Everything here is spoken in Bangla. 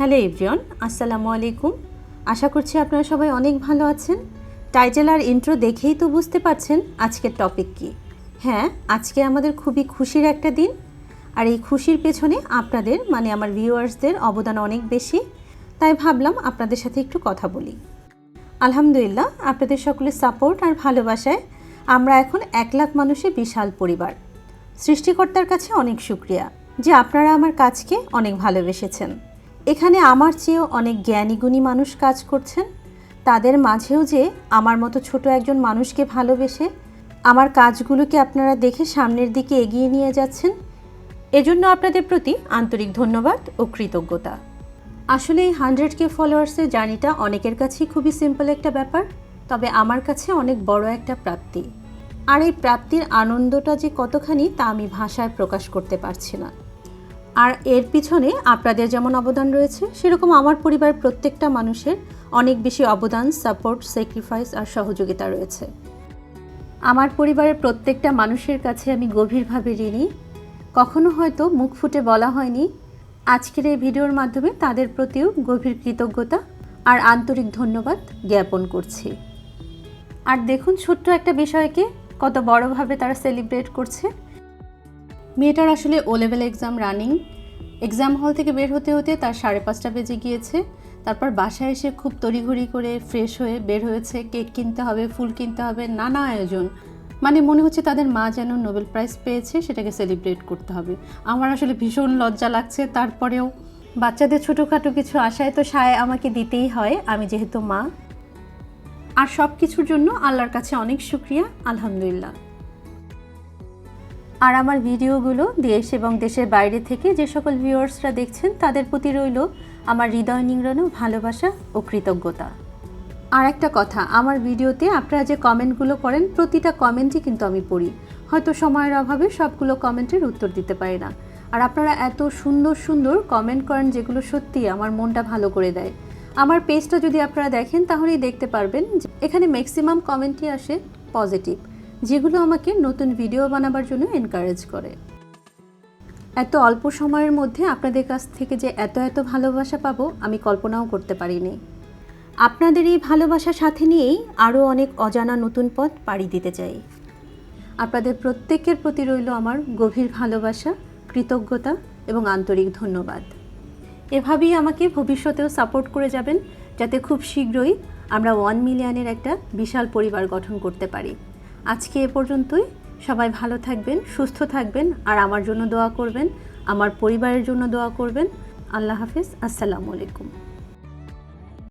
হ্যালো এভরিওন আসসালামু আলাইকুম। আশা করছি আপনারা সবাই অনেক ভালো আছেন। টাইটেল আর ইন্ট্রো দেখেই তো বুঝতে পারছেন আজকের টপিক কি। হ্যাঁ আজকে আমাদের খুবই খুশির একটা দিন। আর এই খুশির পেছনে আপনাদের মানে আমার ভিউয়ার্সদের অবদান অনেক বেশি। তাই ভাবলাম আপনাদের সাথে একটু কথা বলি। আলহামদুলিল্লাহ, আপনাদের সকলের সাপোর্ট আর ভালোবাসায় আমরা এখন এক লাখ মানুষের বিশাল পরিবার। সৃষ্টিকর্তার কাছে অনেক শুক্রিয়া যে আপনারা আমার কাজকে অনেক ভালোবেসেছেন। এখানে আমার চেয়েও অনেক জ্ঞানী গুণী মানুষ কাজ করছেন। তাদের মাঝেও যে আমার মতো ছোট একজন মানুষকে ভালোবেসে আমার কাজগুলোকে আপনারা দেখে সামনের দিকে এগিয়ে নিয়ে যাচ্ছেন, এজন্য আপনাদের প্রতি আন্তরিক ধন্যবাদ ও কৃতজ্ঞতা। আসলে এই হান্ড্রেড কে ফলোয়ার্সের জার্নিটা অনেকের কাছেই খুবই সিম্পল একটা ব্যাপার, তবে আমার কাছে অনেক বড় একটা প্রাপ্তি। আর এই প্রাপ্তির আনন্দটা যে কতখানি তা আমি ভাষায় প্রকাশ করতে পারছি না। আর এর পিছনে আপনাদের যেমন অবদান রয়েছে, সেরকম আমার পরিবার প্রত্যেকটা মানুষের অনেক বেশি অবদান সাপোর্ট স্যাক্রিফাইস আর সহযোগিতা রয়েছে। আমার পরিবারের প্রত্যেকটা মানুষের কাছে আমি গভীরভাবে ঋণী। কখনো হয়তো মুখ ফুটে বলা হয়নি, আজকের এই ভিডিওর মাধ্যমে তাদের প্রতিও গভীর কৃতজ্ঞতা আর আন্তরিক ধন্যবাদ জ্ঞাপন করছি। আর দেখুন ছোট্ট একটা বিষয়কে, কত বড়ভাবে তারা সেলিব্রেট করছে। মেয়েটার আসলে O level exam running exam hall থেকে বের হতে হতে তার সাড়ে পাঁচটা বেজে গিয়েছে। তারপর বাসায় এসে খুব তড়িঘড়ি করে ফ্রেশ হয়ে বের হয়েছে। কেক কিনতে হবে, ফুল কিনতে হবে, নানা আয়োজন। মানে মনে হচ্ছে তাদের মা যেন নোবেল প্রাইজ পেয়েছে, সেটাকে সেলিব্রেট করতে হবে। আমার আসলে ভীষণ লজ্জা লাগছে। তারপরেও বাচ্চাদের ছোটোখাটো কিছু আশায় তো সায় আমাকে দিতেই হয়। আমি যেহেতু মা। আর সব কিছুর জন্য আল্লাহর কাছে অনেক শুক্রিয়া। আলহামদুলিল্লাহ। আর আমার ভিডিওগুলো দেশ এবং দেশের বাইরে থেকে যে সকল ভিউয়ার্সরা দেখছেন, তাদের প্রতি রইল আমার হৃদয় নিংড়ানো ভালোবাসা ও কৃতজ্ঞতা। আর একটা কথা, আমার ভিডিওতে আপনারা যে কমেন্টগুলো করেন, প্রতিটা কমেন্টই কিন্তু আমি পড়ি। হয়তো সময়ের অভাবে সবগুলো কমেন্টের উত্তর দিতে পারি না। আর আপনারা এত সুন্দর সুন্দর কমেন্ট করেন যেগুলো সত্যি আমার মনটা ভালো করে দেয়। আমার পেজটা যদি আপনারা দেখেন, তাহলেই দেখতে পারবেন যে এখানে ম্যাক্সিমাম কমেন্টই আসে পজিটিভ যেগুলো আমাকে নতুন ভিডিও বানাবার জন্য এনকারেজ করে। এত অল্প সময়ের মধ্যে আপনাদের কাছ থেকে যে এত এত ভালোবাসা পাবো, আমি কল্পনাও করতে পারিনি। আপনাদের এই ভালোবাসার সাথে নিয়েই আরও অনেক অজানা নতুন পথ পাড়ি দিতে চাই। আপনাদের প্রত্যেকের প্রতি রইল আমার গভীর ভালোবাসা, কৃতজ্ঞতা এবং আন্তরিক ধন্যবাদ। এভাবেই আমাকে ভবিষ্যতেও সাপোর্ট করে যাবেন, যাতে খুব শীঘ্রই আমরা ওয়ান মিলিয়নের একটা বিশাল পরিবার গঠন করতে পারি। আজকে এ পর্যন্তই। সবাই ভালো থাকবেন, সুস্থ থাকবেন, আর আমার জন্য দোয়া করবেন, আমার পরিবারের জন্য দোয়া করবেন। আল্লাহ হাফিজ, আসসালামু আলাইকুম।